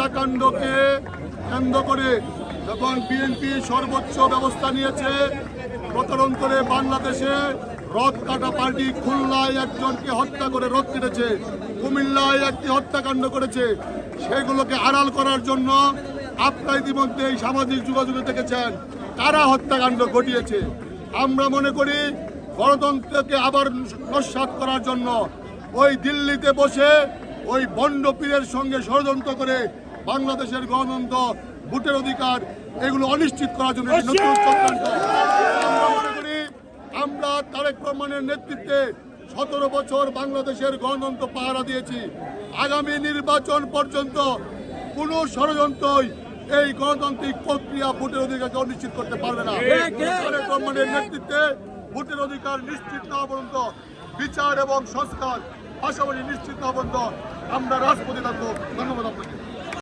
হত্যাকাণ্ডকে কেন্দ্র করে যখন বিএনপি সর্বোচ্চ ব্যবস্থা নিয়েছে প্রতারণ করে বাংলাদেশে রথ কাটা পার্টি খুলনায় একজনকে হত্যা করে রথ কেটেছে, কুমিল্লায় একটি হত্যাকাণ্ড করেছে, সেগুলোকে আড়াল করার জন্য আপনারা ইতিমধ্যে এই সামাজিক যোগাযোগে দেখেছেন, কারা হত্যাকাণ্ড ঘটিয়েছে। আমরা মনে করি গণতন্ত্রকে আবার নস্বাত করার জন্য ওই দিল্লিতে বসে ওই বন্ড পীরের সঙ্গে ষড়যন্ত্র করে বাংলাদেশের গণতন্ত্র ভোটের অধিকার এগুলো অনিশ্চিত করার জন্য নতুন আমরা তারেক রহমানের নেতৃত্বে সতেরো বছর বাংলাদেশের গণতন্ত্র পাহারা দিয়েছি। আগামী নির্বাচন পর্যন্ত কোনো ষড়যন্ত্রই এই গণতান্ত্রিক প্রক্রিয়া ভোটের অধিকারকে অনিশ্চিত করতে পারবে না। তারেক রহমানের নেতৃত্বে ভোটের অধিকার নিশ্চিত না পর্যন্ত বিচার এবং সংস্কার পাশাপাশি নিশ্চিত না পর্যন্ত আমরা রাজপথে থাকব। ধন্যবাদ আপনাকে।